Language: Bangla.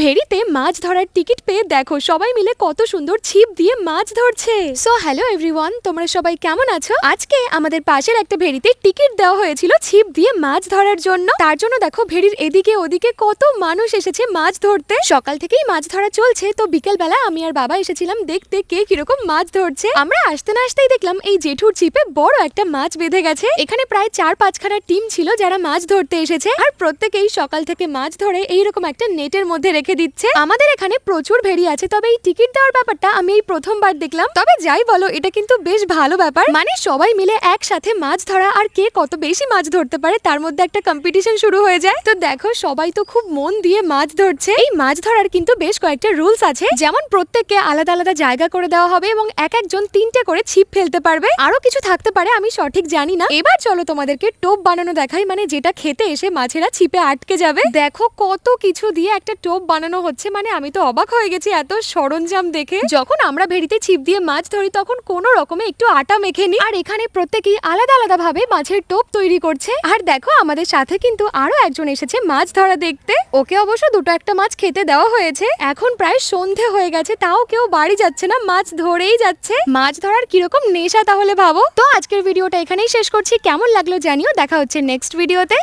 ভেড়িতে মাছ ধরার টিকিট পেয়ে দেখো, সবাই মিলে কত সুন্দর ছিপ দিয়ে মাছ ধরছে। সো হ্যালো এভরিওয়ান তোমরা সবাই কেমন আছো? আজকে আমাদের পাশের একটা ভেরিতে টিকিট দেওয়া হয়েছিল ছিপ দিয়ে মাছ ধরার জন্য। তার জন্য দেখো, ভেরির এদিকে ওদিকে কত মানুষ এসেছে মাছ ধরতে। সকাল থেকেই মাছ ধরা চলছে, তো বিকেল বেলা আমি আর বাবা এসেছিলাম দেখতে কে কীরকম মাছ ধরছে। আমরা আসতে না আসতেই দেখলাম এই জেঠুর ছিপে বড় একটা মাছ বেঁধে গেছে। এখানে প্রায় চার পাঁচখানা টিম ছিল যারা মাছ ধরতে এসেছে। আর প্রত্যেকেই সকাল থেকে মাছ ধরে এইরকম একটা নেটের মধ্যে রেখে দিচ্ছে। আমাদের এখানে প্রচুর ভেড়ি আছে, তবে এই টিকিট দেওয়ার ব্যাপারটা আমি এই প্রথমবার দেখলাম। তবে যাই বলো, এটা কিন্তু বেশ ভালো ব্যাপার। মানে সবাই মিলে একসাথে মাছ ধরা আর কে কত বেশি মাছ ধরতে পারে, তার মধ্যে একটা কম্পিটিশন শুরু হয়ে যায়। তো দেখো, সবাই তো খুব মন দিয়ে মাছ ধরছে। এই মাছ ধরার কিন্তু বেশ কয়েকটা রুলস আছে। যেমন প্রত্যেককে আলাদা আলাদা জায়গা করে দেওয়া হবে এবং এক একজন তিনটে করে ছিপ ফেলতে পারবে। আরও কিছু থাকতে পারে, আমি সঠিক জানি না। এবার চলো তোমাদেরকে টোপ বানানো দেখাই মানে যেটা খেতে এসে মাছেরা ছিপে আটকে যাবে। দেখো কত কিছু দিয়ে একটা টোপ বানানো হচ্ছে মানে আমি তো অবাক হয়ে গেছি এত সরঞ্জাম দেখে। যখন আমরা ভেড়িতে ছিপ দিয়ে মাছ ধরি, তখন কোনো রকমে একটু আটা মেখে নিই আর এখানে প্রত্যেকেই আলাদা আলাদা ভাবে মাছের টোপ তৈরি করছে। আর দেখো, আমাদের সাথে কিন্তু আরও একজন এসেছে মাছ ধরা দেখতে। ওকে অবশ্য দুটো একটা মাছ খেতে দেওয়া হয়েছে। এখন প্রায় সন্ধে হয়ে গেছে, তাও কেউ বাড়ি যাচ্ছে না, মাছ ধরেই যাচ্ছে। মাছ ধরার কীরকম নেশা তাহলে ভাবো? তো আজকের ভিডিওটা এখানেই শেষ করছি। কেমন লাগল জানিও, দেখা হচ্ছে নেক্সট ভিডিওতে